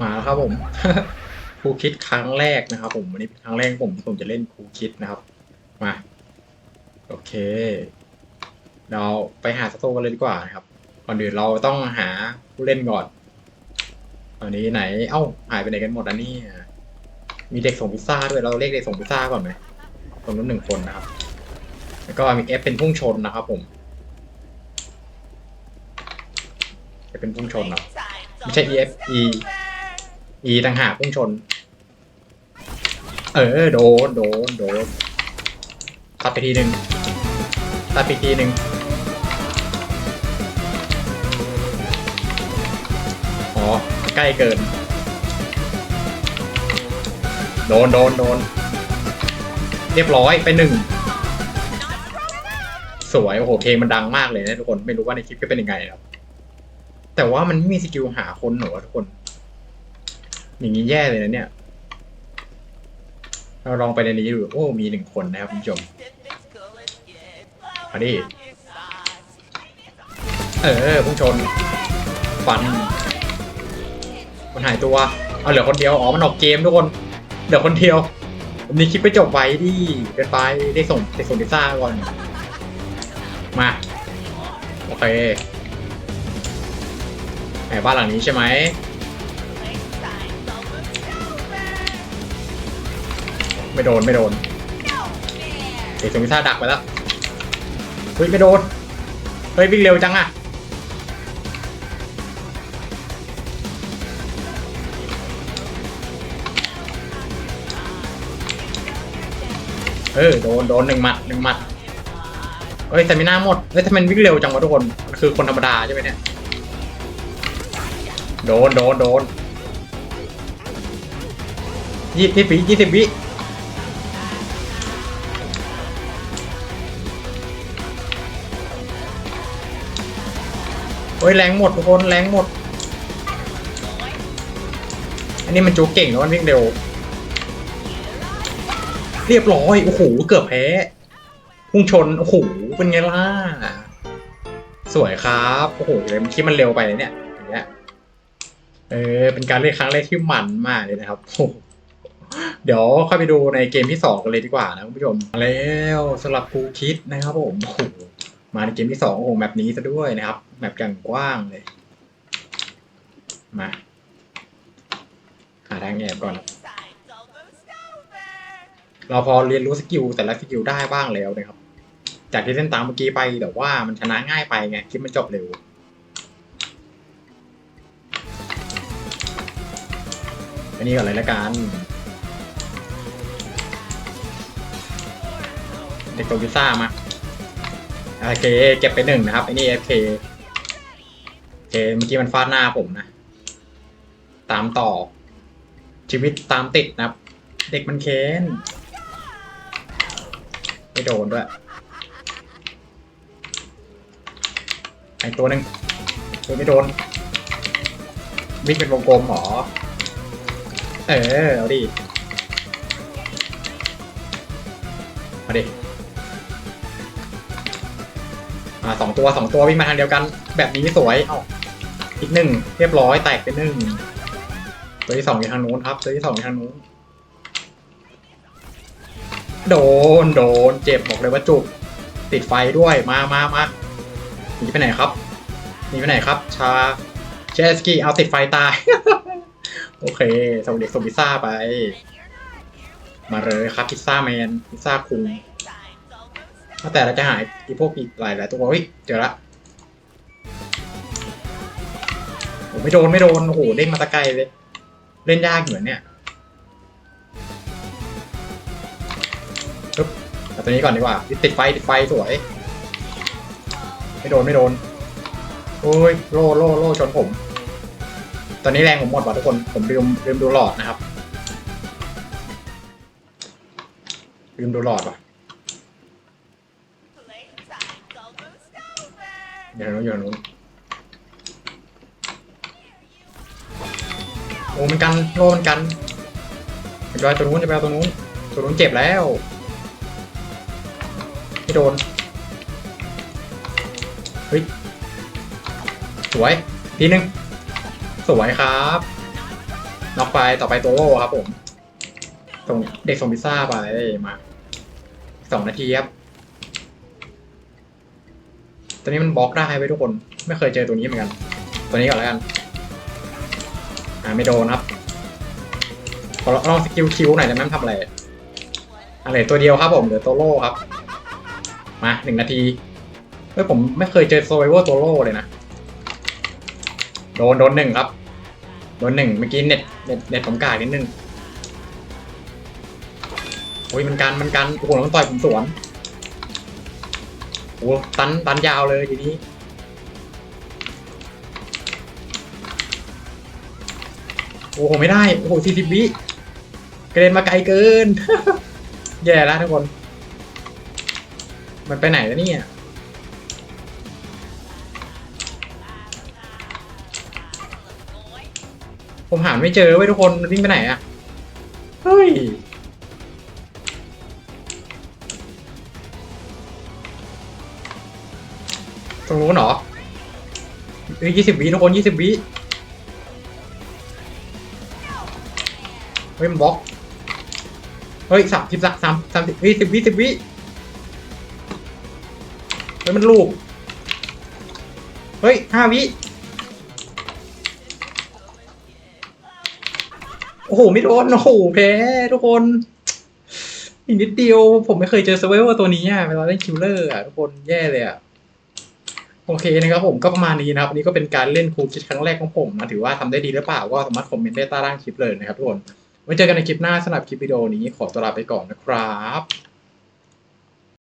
มาแล้วครับผมครูคิดครั้งแรกนะครับ ผมวันนี้เป็นครั้งแรกของผมที่ผมจะเล่นครูคิดนะครับ มาโอเค เราไปหาสโตกันเลยดีกว่านะครับก่อนอื่นเราต้องหาผู้เล่นก่อนตอนนี้ไหน เอ้าหายไปไหนกันหมดอันนี้มีเด็กส่งพิซซ่าด้วยเราเรียกเด็กส่งพิซซ่าก่อนไหมตรงนู้นหนึ่งคนนะครับ แล้วก็มีเอฟเป็นพุ่งชนนะครับ ผมจะเป็นพุ่งชนเนะไม่ใช่ EF E E ต่างหากพุ่งชน เออ โดน โดน โดนตัดไปทีหนึ่งตัดไปทีหนึ่งอ๋อ ใกล้เกิน โดน โดน โดน เรียบร้อยไปหนึ่ง สวย โอ้โห เพลงมันดังมากเลยนะทุกคน ไม่รู้ว่าในคลิปจะเป็นยังไงครับแต่ว่ามันไม่มีสกิลหาคนหนูอทุกคน อย่างนี้แย่เลยนะเนี่ย เราลองไปในนี้ดู โอ้ มีหนึ่งคนนะครับคุณผู้ชมมาดิเออพุ่งชน ฟัน มันหายตัว เอาเหลือคนเดียว อ๋อ มันออกเกมทุกคน เหลือคนเดียววันนี้คลิปไปจบไว้ดิเกินไปได้ส่งได้ส่งพิซซ่าก่อน มา โอเคแหมบ้านหลังนี้ใช่ไหม ไม่โดนไม่โดนเด็กส่งพิซซ่าดักไปแล้วเฮ้ยไม่โดนเฮ้ยวิ่งเร็วจังอะเออโดนโดนหนึ่งหมัดหนึ่งหมัดเฮ้ยแต่ไม่น่าหมดเฮ้ยทำไมมันวิ่งเร็วจังวะทุกคนคือคนธรรมดาใช่ไหมเนี่ยโดนโดนโดนยี่สิบวิยี่สิบวิ โอ้ยแรงหมดทุกคนแรงหมด อันนี้มันจูเก่งแล้วมันวิ่งเร็ว เรียบร้อยโอ้โหเกือบแพ้พุ่งชนโอ้โหเป็นไงล่ะสวยครับโอ้โหเลยมันคิดมันเร็วไปเลยเนี่ยอย่างเงี้ยเออเป็นการเล่นครั้งแรกที่มันมากเลยนะครับโอ้เดี๋ยวเข้าไปดูในเกมที่สองกันเลยดีกว่านะคุณผู้ชมแล้วสำหรับครูคิดนะครับผมโอ้โห มาในเกมที่สองโอ้โหแมปนี้ซะด้วยนะครับแมปอย่างกว้างเลย มาหาทางแอบก่อน เราพอเรียนรู้สกิลแต่ละสกิลได้บ้างแล้วนะครับ จากที่เล่นตามเมื่อกี้ไปแต่ว่ามันชนะง่ายไปไงคลิปมันจบเร็วอันนี้ก่อนเลยละกันเด็กโตพิซซ่ามา โอเคเก็บไปหนึ่งนะครับไอ้นี่เอฟเคโอเคเมื่อกี้มันฟาดหน้าผมนะ ตามต่อ ชีวิตตามติดนะครับ เด็กมันเค้นไม่โดนด้วยไอตัวหนึ่งตัวไม่โดนวิ่งเป็นวงกลมเหรอ เออเอาดิ อ่าสองตัวสองตัววิ่งมาทางเดียวกัน แบบนี้สวยเอ้าอีกหนึ่งเรียบร้อยแตกไปหนึ่งตัวที่สองอยู่ทางนู้นครับตัวที่สองอยู่ทางนู้นโดนโดนเจ็บบอกเลยว่าจุกติดไฟด้วยมามามาหนีไปไหนครับหนีไปไหนครับ ชาเชสกี้เอาติดไฟตาย โอเคส่งเด็กส่งพิซซ่าไป มาเลยครับพิซซ่าแมนพิซซ่าคุง แต่เราจะหายอีพวกอีกหลายหลายตัวเฮ้ยเจอละโอ้ไม่โดนไม่โดนโอ้โหเด้งมาตะไกลเลย เล่นยากเหมือนเนี่ยปึ๊บเอาตัวนี้ก่อนดีกว่าติดไฟติดไฟสวย ไม่โดนไม่โดนโอ้ยโล่โล่โล่ชนผม ตอนนี้แรงผมหมดว่ะทุกคนผมลืมลืมดูหลอดนะครับลืมดูหลอดว่ะ อยู่ทางนู้นอยู่ทางนู้นโอ้มันกันโลมันกันจะไปเอาตัวนู้นจะไปเอาตัวนู้นตัวนู้นเจ็บแล้วไม่โดนเฮ้ยสวยทีนึงสวยครับน็อกไปต่อไปตัวโล่ครับผมส่งเด็กส่งพิซซ่าไปมาสองนาทีครับ ตัวนี้มันบล็อกได้ไว้ทุกคน ไม่เคยเจอตัวนี้เหมือนกัน ตัวนี้ก่อนแล้วกัน อ่าไม่โดนครับขอลองสกิลคิวหน่อยจะแม่นทำอะไร อะไรตัวเดียวครับผมเหลือตัวโล่ครับ มาหนึ่งนาทีเฮ้ยผมไม่เคยเจอโซเวอร์ตัวโล่เลยนะ โดนโดนหนึ่งครับ โดนหนึ่งเมื่อกี้เน็ตเน็ตเน็ตผมกากนิดนึงโอ้ยมันกันมันกันโอ้โหมันต่อยผมสวน โอ้ตันตันยาวเลยทีนี้ โอ้โหไม่ได้ โอ้โหสี่สิบวิกระเด็นมาไกลเกิน แย่แล้วทุกคน มันไปไหนแล้วเนี่ยผมหาไม่เจอเว้ยทุกคนมันวิ่งไปไหนอะเฮ้ย ตรงนู้นเหรอเฮ้ยยี่สิบวิทุกคนยี่สิบวิเฮ้ยมันบล็อก เฮ้ยสามสิบสามสามสิบวิสิบวิสิบวิเฮ้ยมันลูก เฮ้ยห้าวิ โอ้โห ไม่โดน โอ้โหแพ้ทุกคน อีกนิดเดียว ผมไม่เคยเจอเซเวอร์ตัวนี้อะเวลาเล่นคิวเลอร์อะทุกคนแย่เลยอะ โอเคนะครับผมก็ประมาณนี้นะครับอันนี้ก็เป็นการเล่นคูคิดครั้งแรกของผมนะถือว่าทำได้ดีหรือเปล่าก็สามารถคอมเมนต์ได้ใต้ล่างคลิปเลยนะครับทุกคนไว้เจอกันในคลิปหน้าสำหรับคลิปวิดีโอนี้ขอตัวลาไปก่อนนะครับ